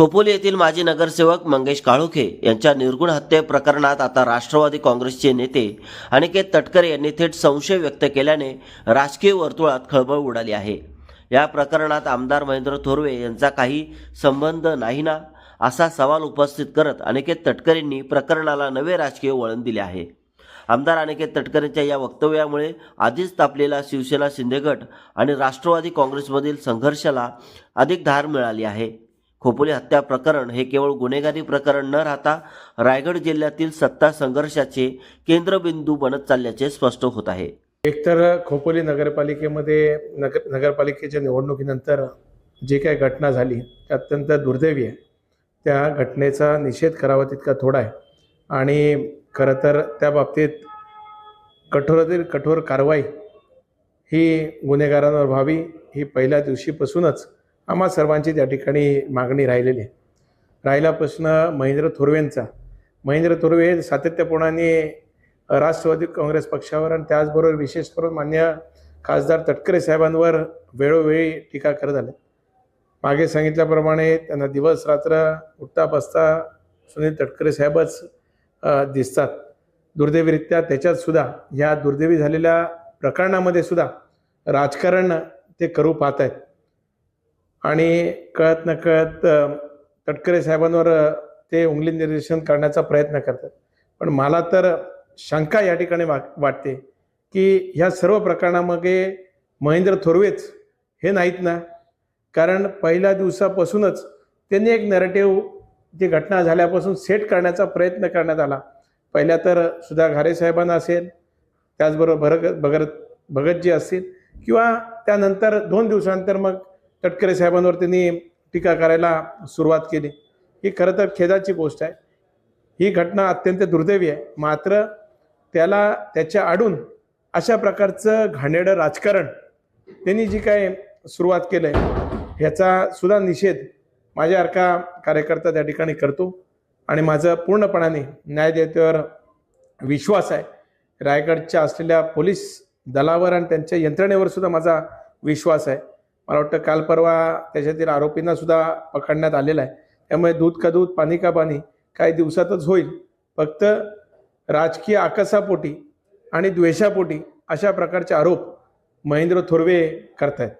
खोपोली येथील माजी नगरसेवक मंगेश काळोखे यांच्या निर्गुण हत्ये प्रकरणात आता राष्ट्रवादी काँग्रेसचे नेते अनिकेत तटकरे यांनी थेट संशय व्यक्त केल्याने राजकीय वर्तुळात खळबळ उडाली आहे. या प्रकरणात आमदार महेंद्र थोरवे यांचा काही संबंध नाही ना? असा सवाल उपस्थित करत अनिकेत तटकरेंनी प्रकरणाला नवे राजकीय वळण दिले आहे. आमदार अनिकेत तटकरेंच्या या वक्तव्यामुळे आधीच तापलेला शिवसेना शिंदेगट आणि राष्ट्रवादी काँग्रेसमधील संघर्षाला अधिक धार मिळाली आहे. खोपोली हत्या प्रकरण हे केवळ गुन्हेगारी प्रकरण न राहता रायगड जिल्ह्यातील सत्ता संघर्षाचे केंद्रबिंदू बनत चालल्याचे स्पष्ट होत आहे. एकतर खोपोली नगरपालिकेमध्ये नगर नगरपालिकेच्या निवडणुकीनंतर जी काही घटना झाली अत्यंत दुर्दैवी आहे. त्या घटनेचा निषेध करावा तितका थोडा आहे. आणि खरं तर त्या बाबतीत कठोरातील कठोर कारवाई ही गुन्हेगारांवर व्हावी ही पहिल्या दिवशीपासूनच आम्हा सर्वांची त्या ठिकाणी मागणी राहिलेली आहे. राहिला प्रश्न महेंद्र थोरवेंचा. महेंद्र थोरवे हे सातत्यपूर्णाने राष्ट्रवादी काँग्रेस पक्षावर आणि त्याचबरोबर विशेष करून मान्य खासदार तटकरे साहेबांवर वेळोवेळी टीका करत आले. मागे सांगितल्याप्रमाणे त्यांना दिवस रात्र उठता बसता सुनील तटकरे साहेबच दिसतात. दुर्दैवीरित्या त्याच्यात सुद्धा या दुर्दैवी झालेल्या प्रकरणामध्ये सुद्धा राजकारण ते करू पाहत आहेत आणि कळत न कळत तटकरे साहेबांवर ते उंगली निर्देशन करण्याचा प्रयत्न करतात. पण मला तर शंका या ठिकाणी वा वाटते की ह्या सर्व प्रकरणामागे महेंद्र थोरवेच हे नाहीत ना? कारण पहिल्या दिवसापासूनच त्यांनी एक नरेटिव्ह जी घटना झाल्यापासून सेट करण्याचा प्रयत्न करण्यात आला. पहिल्या तर सुधा घारे साहेबांना असेल त्याचबरोबर भरग भगत भगतजी असतील किंवा त्यानंतर दोन दिवसानंतर मग तटकरे साहेबांवर त्यांनी टीका करायला सुरुवात केली. ही खरं तर खेदाची गोष्ट आहे. ही घटना अत्यंत दुर्दैवी आहे. मात्र त्याला त्याच्या आडून अशा प्रकारचं घाणेडं राजकारण त्यांनी जी काय सुरुवात केलं आहे ह्याचा सुद्धा निषेध माझ्यासारखा कार्यकर्ता त्या ठिकाणी करतो. आणि माझं पूर्णपणाने न्यायदेवतेवर विश्वास आहे. रायगडच्या असलेल्या पोलीस दलावर आणि त्यांच्या यंत्रणेवर सुद्धा माझा विश्वास आहे. मला वाटतं काल परवा त्याच्यातील आरोपींना सुद्धा पकडण्यात आलेला आहे. त्यामुळे दूध का दूध पाणी का पाणी काही दिवसातच होईल. फक्त राजकीय आकसापोटी आणि द्वेषापोटी अशा प्रकारचे आरोप महेंद्र थोरवे करतायत.